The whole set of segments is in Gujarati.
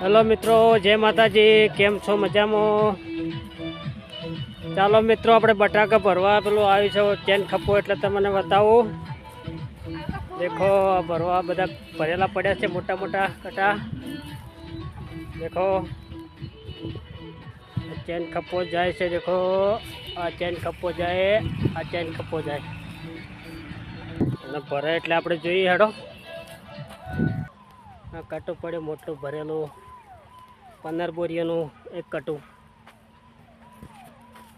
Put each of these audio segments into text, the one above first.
હલો મિત્રો, જય માતાજી, કેમ છો મજામાં? ચાલો મિત્રો, આપણે બટાકા ભરવા પેલું આવ્યું છે, ચેન ખપ્પો એટલે તમને બતાવું. દેખો ભરવા બધા ભરેલા પડ્યા છે, મોટા મોટા કટા. દેખો ચેન ખપ્પો જાય છે, દેખો, આ ચેન ખપ્પો જાય, આ ચેન ખપ્પો જાય. ભરે એટલે આપણે જોઈએ હેડો. આ કટું પડે મોટું ભરેલું, પંદર બોરીઓનું એક કટું.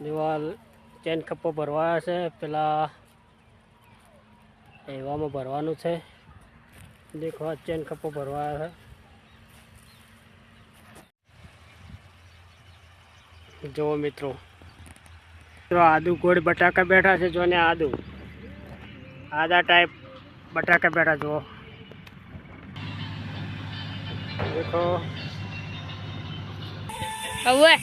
દિવાલ ચેન ખપ્પો ભરવા છે, પેલા એવામાં ભરવાનું છે. દેખો ચેન ખપ્પો ભરવા છે. જુઓ મિત્રો. મિત્રો, આદુ ગોળ બટાકા બેઠા છે જો ને આદુ. આદા ટાઈપ બટાકા બેઠા, જુઓ. દેખો. હવે.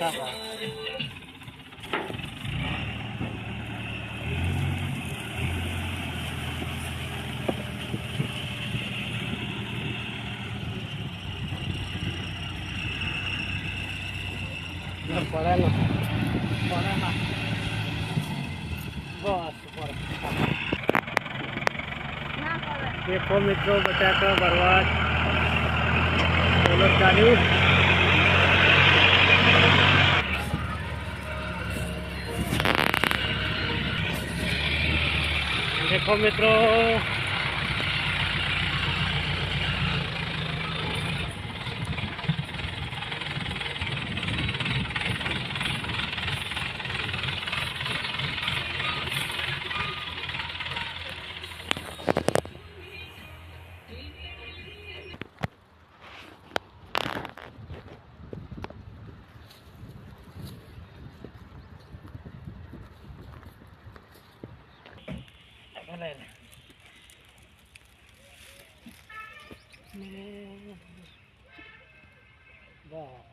હા પડે. ને બસ દેખો મિત્રો બટાકા ભરવા બોલો ચાલ્યું. દેખો મિત્રો galera. É. Meu Deus.